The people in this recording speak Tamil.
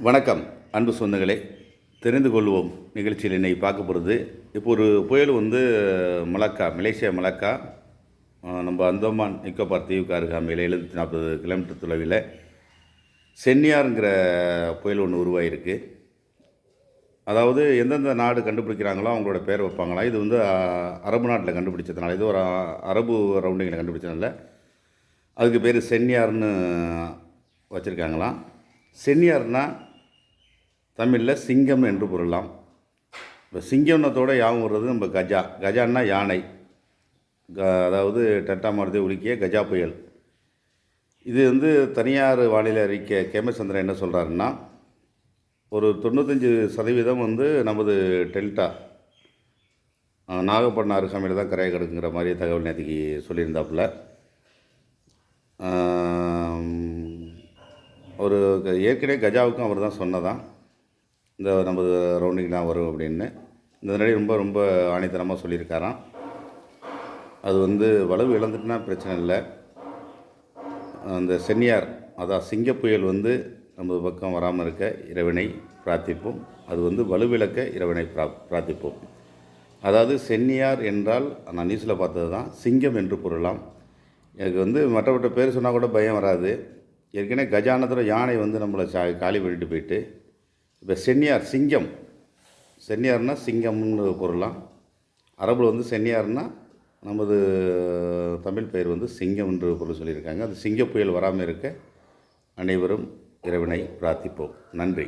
வணக்கம் அன்பு சொந்தங்களே. தெரிந்து கொள்வோம் நிகழ்ச்சியில் இன்னைக்கு பார்க்க போகிறது இப்போ ஒரு புயல் வந்து மலக்கா மலேசியா மலக்கா நம்ம அந்தமான் நிக்கோபார் தீவுக்கு அருகாமையில் எழுநூற்றி நாற்பது கிலோமீட்டர் தொலைவில் சென்னியாருங்கிற புயல் ஒன்று உருவாகிருக்கு அதாவது எந்தெந்த நாடு கண்டுபிடிக்கிறாங்களோ அவங்களோட பேர் வைப்பாங்களாம் இது வந்து அரபு நாட்டில் கண்டுபிடிச்சதுனால இது ஒரு அரபு ரவுண்டிங்கில் கண்டுபிடிச்சதுனால அதுக்கு பேர் சென்னியார்னு வச்சுருக்காங்களாம். சென்னியார்னா தமிழில் சிங்கம் என்று பொருளாம். இப்போ சிங்கம்னத்தோட யாவும் வர்றது நம்ம கஜா. கஜான்னா யானை. க அதாவது டட்டா உலுக்கிய கஜா புயல். இது வந்து தனியார் வானிலை அறிக்கை கேமச்சந்திரன் என்ன சொல்கிறாருன்னா ஒரு தொண்ணூத்தஞ்சு சதவீதம் வந்து நமது டெல்டா நாகப்பட்டினம் அருகாமையில் தான் கரையை கிடக்குங்கிற மாதிரி தகவல் நேற்றுக்கு சொல்லியிருந்தாப்புல. ஒரு க- ஏற்கனவே கஜாவுக்கும் அவர் தான் சொன்னதான். இந்த நம்ம ரவுண்டிங் தான் வரும் அப்படின்னு. இந்த முன்னாடி ரொம்ப ரொம்ப ஆணித்தனமாக சொல்லியிருக்காராம். அது வந்து வலவு இழந்துட்டுனா பிரச்சனை இல்லை. அந்த சென்னியார் அதான் சிங்க புயல் வந்து நமது பக்கம் வராமல் இருக்க இறைவனை பிரார்த்திப்போம். அது வந்து வலுவிழக்க இறைவனை பிரா பிரார்த்திப்போம். அதாவது சென்னியார் என்றால் நான் நியூஸில் பார்த்தது தான் சிங்கம் என்று பொருளாம். எனக்கு வந்து மற்றவற்ற பேர் சொன்னால் கூட பயம் வராது. ஏற்கனவே கஜானத்தில் யானை வந்து நம்மளை சா காலி பண்ணிட்டு போயிட்டு இப்போ சென்னியார் சிங்கம் சென்னியார்னால் சிங்கம்னு பொருளாம். அரபில் வந்து சென்னியார்னால் நமது தமிழ் பெயர் வந்து சிங்கம் என்று பொருள் சொல்லியிருக்காங்க. அது சிங்க புயல் வராமல் இருக்க அனைவரும் இறைவனை பிரார்த்திப்போம். நன்றி.